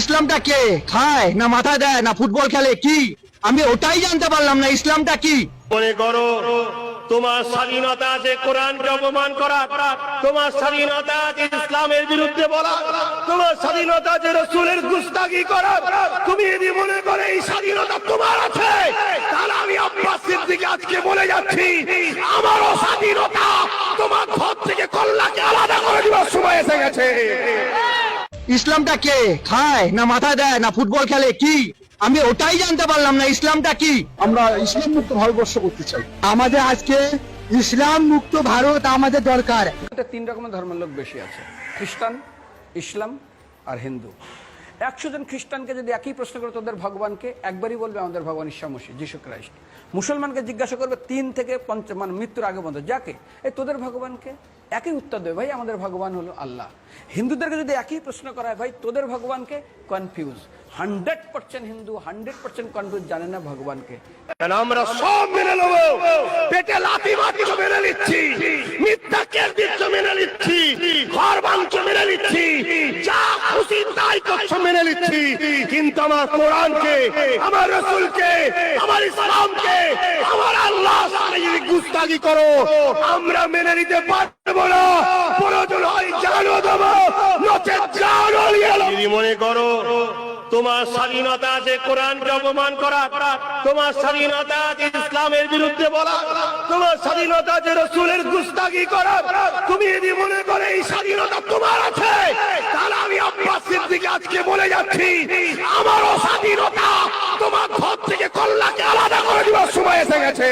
ইসলামটা কে? খায় না মাথা দেয়, না ফুটবল খেলে, কি? আমি ওটাই জানতে পারলাম না, ইসলামটা কি? মনে করো, তোমার স্বাধীনতা আছে কোরআনকে অপমান করা, তোমার স্বাধীনতা আছে ইসলামের বিরুদ্ধে বলা, তোমার স্বাধীনতা আছে রসুলের গুস্তাগি করা। তুমি যদি মনে করে এই স্বাধীনতা তোমার আছে, তাহলে আমি আব্বাস সিদ্দিকে আজকে বলে যাচ্ছি, আমারও স্বাধীনতা, তোমার ঘর থেকে কল্যাণকে আলাদা করে দেওয়ার সময় এসে গেছে। ইসলামটা কে? খায় না মাথা দেয় না ফুটবল খেলে কি? আমি ওটাই জানতে পারলাম না ইসলামটা কি? আমরা ইসলাম মুক্ত ভারতবর্ষ করতে চাই। আমাদের আজকে ইসলাম মুক্ত ভারত আমাদের দরকার। তিন রকমের ধর্মের লোক বেশি আছে খ্রিস্টান ইসলাম আর হিন্দু। একশো জন খ্রিস্টানকে যদি একই প্রশ্ন করে তোদের ভগবানকে, একবারই বলবে আমাদের ভগবান ঈশ্বামসী যিশু খ্রাইস্ট। মুসলমানকে জিজ্ঞাসা করবে তিন থেকে পঞ্চ মানে মৃত্যুর আগে পর্যন্ত। যাকে? এই তোদের ভগবানকে। একই উত্তর দেবে, ভাই, আমাদের ভগবান হলো আল্লাহ। হিন্দুদেরকে যদি একই প্রশ্ন করা হয়, ভাই, তোদের ভগবানকে? Confuse hundred percent Hindu, hundred percent confuse জানে না ভগবানকে। আমরা সব মেনে নেব। পেটে লাথি মাটিকে মেনে নিচ্ছি মিথ্যা কেন্দ্রিত মেনে নিচ্ছি ঘর ভাঙছে মেনে নিচ্ছি করছ মেনে নিচ্ছি। কিন্তু আমার কোরআনকে, আমার রসুলকে, আমার ইসলামকে, আমার আল্লাহ যদি গুস্তাগি করো, আমরা মেনে নিতে পারব না। প্রয়োজন হয় জানো দেবো জানো যদি মনে করো, তোমার স্বাধীনতা আছে কোরআনকে অপমান করা, তোমার স্বাধীনতা আছে ইসলামের বিরুদ্ধে বলা, তোমার স্বাধীনতা আছে রসুলের গুস্তাগি করা, তুমি যদি মনে করে এই স্বাধীনতা তোমার আছে সিদ্দিকে আজকে বলে যাচ্ছি আমারও স্বাধীনতা তোমার ঘর থেকে কল্যাণকে আলাদা করে দেওয়ার সময় এসে গেছে।